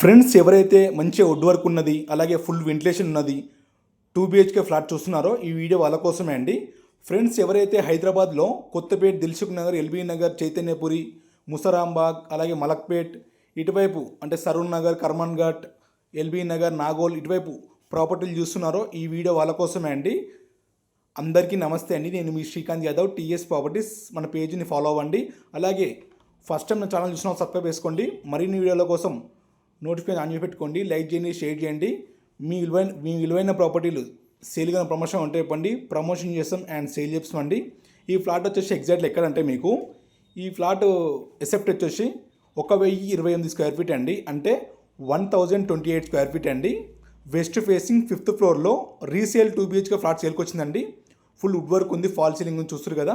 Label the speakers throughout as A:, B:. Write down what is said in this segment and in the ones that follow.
A: Friends ఎవరైతే మంచి would work ఉన్నది అలాగే ఫుల్ వెంటిలేషన్ ఉన్నది టూ బిహెచ్కే ఫ్లాట్ చూస్తున్నారో ఈ వీడియో వాళ్ళ కోసమే అండి. ఫ్రెండ్స్ ఎవరైతే హైదరాబాద్లో కొత్తపేట్ దిల్సుఖ్ నగర్ ఎల్బీ నగర్ చైతన్యపురి ముసరాంబాగ్ అలాగే మలక్పేట్ ఇటువైపు అంటే Saroornagar Karmanghat LB Nagar Nagole ఇటువైపు ప్రాపర్టీలు చూస్తున్నారో ఈ వీడియో వాళ్ళ కోసమే అండి. అందరికీ నమస్తే అండి. నేను మీ శ్రీకాంత్ యాదవ్ టీఎస్ ప్రాపర్టీస్ మన పేజీని ఫాలో అవ్వండి. అలాగే ఫస్ట్ టైం నా ఛానల్ చూసిన సబ్స్క్రైబ్ చేసుకోండి. మరిన్ని వీడియోల కోసం నోటిఫికేషన్ ఆన్ చేసి పెట్టుకోండి లైక్ చేయండి షేర్ చేయండి. మీ విలువైన మీ విలువైన ప్రాపర్టీలు సేల్ కానీ ప్రమోషన్ ఉంటే చెప్పండి ప్రమోషన్ చేస్తాం అండ్ సేల్ చేస్తామండి. ఈ ఫ్లాట్ వచ్చేసి ఎగ్జాక్ట్లీ ఎక్కడంటే మీకు ఈ ఫ్లాట్ ఎసెప్ట్ వచ్చేసి ఒక వెయ్యి ఇరవై ఎనిమిది స్క్వేర్ ఫీట్ అండి. అంటే one thousand twenty eight square feet అండి వెస్ట్ ఫేసింగ్ ఫిఫ్త్ ఫ్లోర్లో రీసేల్ టూ బిహెచ్కే ఫ్లాట్ సేల్కి వచ్చిందండి. ఫుల్ వుడ్ వర్క్ ఉంది ఫాల్ సీలింగ్ చూస్తారు కదా.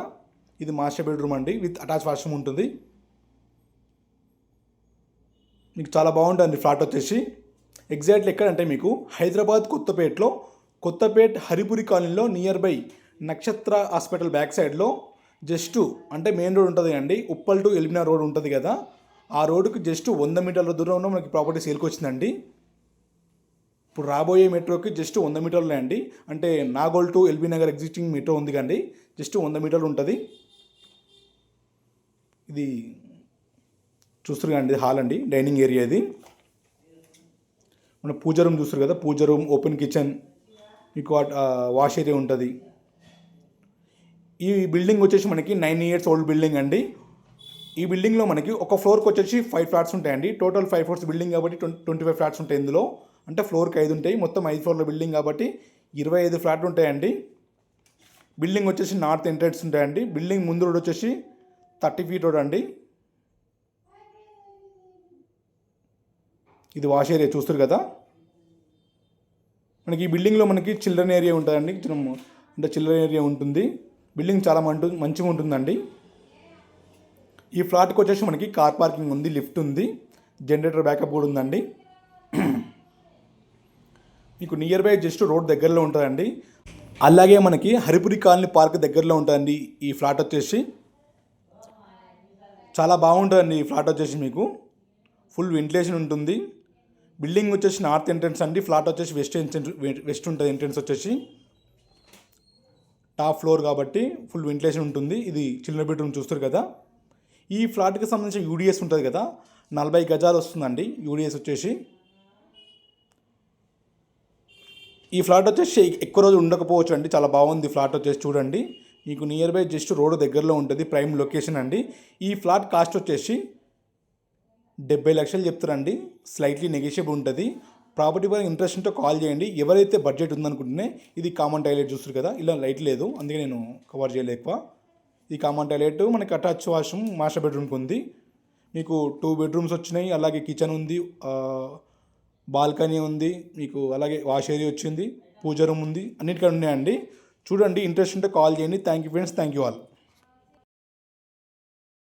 A: ఇది మాస్టర్ బెడ్రూమ్ అండి విత్ అటాచ్ వాష్రూమ్ ఉంటుంది. మీకు చాలా బాగుంటుంది ఫ్లాట్ వచ్చేసి. ఎగ్జాక్ట్లీ ఎక్కడంటే మీకు హైదరాబాద్ కొత్తపేటలో కొత్తపేట్ హరిపురి కాలనీలో near by Nakshatra hospital back సైడ్లో జస్ట్ అంటే మెయిన్ రోడ్ ఉంటుంది అండి ఉప్పల్ టు ఎలిమినా రోడ్ ఉంటుంది కదా. ఆ రోడ్డుకి జస్ట్ వంద మీటర్ల దూరంలో మనకి ప్రాపర్టీ సేల్కి వచ్చిందండి. ఇప్పుడు రాబోయే మెట్రోకి జస్ట్ వంద మీటర్లే అండి. అంటే Nagole to LB Nagar existing metro ఉంది కండి జస్ట్ వంద మీటర్లు ఉంటుంది. ఇది చూస్తారు అండి హాల్ అండి డైనింగ్ ఏరియా ఇది. మన పూజ రూమ్ చూస్తారు కదా పూజ రూమ్ ఓపెన్ కిచెన్ మీకు వాష్ ఏరియా ఉంటుంది. ఈ బిల్డింగ్ వచ్చేసి మనకి నైన్ ఇయర్స్ ఓల్డ్ బిల్డింగ్ అండి. ఈ బిల్డింగ్లో మనకి ఒక ఫ్లోర్కి వచ్చేసి ఫైవ్ ఫ్లాట్స్ ఉంటాయండి. టోటల్ ఫైవ్ ఫ్లోర్స్ బిల్డింగ్ కాబట్టి ట్వంటీ ఫైవ్ ఫ్లాట్స్ ఉంటాయి ఇందులో. అంటే ఫ్లోర్కి ఐదు ఉంటాయి మొత్తం ఐదు ఫ్లోర్ల బిల్డింగ్ కాబట్టి ఇరవై ఐదు ఫ్లాట్లు ఉంటాయండి. బిల్డింగ్ వచ్చేసి నార్త్ ఎంట్రెన్స్ ఉంటాయండి. బిల్డింగ్ ముందు రోడ్ వచ్చేసి థర్టీ ఫీట్ రోడ్ అండి. ఇది వాష్ ఏరియా చూస్తారు కదా? మనకి ఈ బిల్డింగ్లో మనకి చిల్డ్రన్ ఏరియా ఉంటుందండి. అంటే చిల్డ్రన్ ఏరియా ఉంటుంది. బిల్డింగ్ చాలా మంటు మంచిగా ఉంటుందండి. ఈ ఫ్లాట్కి వచ్చేసి మనకి కార్ పార్కింగ్ ఉంది లిఫ్ట్ ఉంది జనరేటర్ బ్యాకప్ కూడా ఉందండి. మీకు నియర్ బై జస్ట్ రోడ్ దగ్గరలో ఉంటుందండి. అలాగే మనకి హరిపురి కాలనీ పార్క్ దగ్గరలో ఉంటుందండి ఈ ఫ్లాట్ వచ్చేసి. చాలా బాగుంటుందండి ఈ ఫ్లాట్ వచ్చేసి మీకు. ఫుల్ వెంటిలేషన్ ఉంటుంది. బిల్డింగ్ వచ్చేసి నార్త్ ఎంట్రన్స్ అండి ఫ్లాట్ వచ్చేసి వెస్ట్ ఎంట్రన్స్ వెస్ట్ ఉంటుంది ఎంట్రన్స్ వచ్చేసి. టాప్ ఫ్లోర్ కాబట్టి ఫుల్ వెంటిలేషన్ ఉంటుంది ఇది చిల్డ్రన్ బెడ్రూమ్ చూస్తారు కదా. ఈ ఫ్లాట్కి సంబంధించిన యూడిఎస్ ఉంటుంది కదా నలభై గజాలు వస్తుందండి యూడిఎస్ వచ్చేసి. ఈ ఫ్లాట్ వచ్చేసి ఎక్కువ రోజులు ఉండకపోవచ్చు అండి చాలా బాగుంది ఫ్లాట్ వచ్చేసి చూడండి. మీకు నియర్ బై జస్ట్ రోడ్ దగ్గరలో ఉంటుంది ప్రైమ్ లొకేషన్ అండి. ఈ ఫ్లాట్ కాస్ట్ వచ్చేసి డెబ్బై లక్షలు చెప్తారండి. స్లైట్లీ నెగోషియబుల్ ఉంటుంది. ప్రాపర్టీ పైన ఇంట్రెస్ట్ కాల్ చేయండి. ఎవరైతే బడ్జెట్ ఉందనుకుంటేనే ఇది కామన్ టాయిలెట్ చూస్తారు కదా ఇలా లైట్ లేదు. అందుకే నేను కవర్ చేయలేదు ఎక్కువ. ఈ కామన్ టాయిలెట్ మనకి అటాచ్ వాష్రూమ్ మాస్టర్ బెడ్రూమ్కి ఉంది. మీకు టూ బెడ్రూమ్స్ వచ్చినాయి. అలాగే కిచెన్ ఉంది. బాల్కనీ ఉంది. మీకు అలాగే వాష్ ఏరియా వచ్చింది. పూజ రూమ్ ఉంది. అన్నిటికీ ఉన్నాయండి. చూడండి ఇంట్రెస్ట్ ఉంటే కాల్ చేయండి. Thank you friends thank you all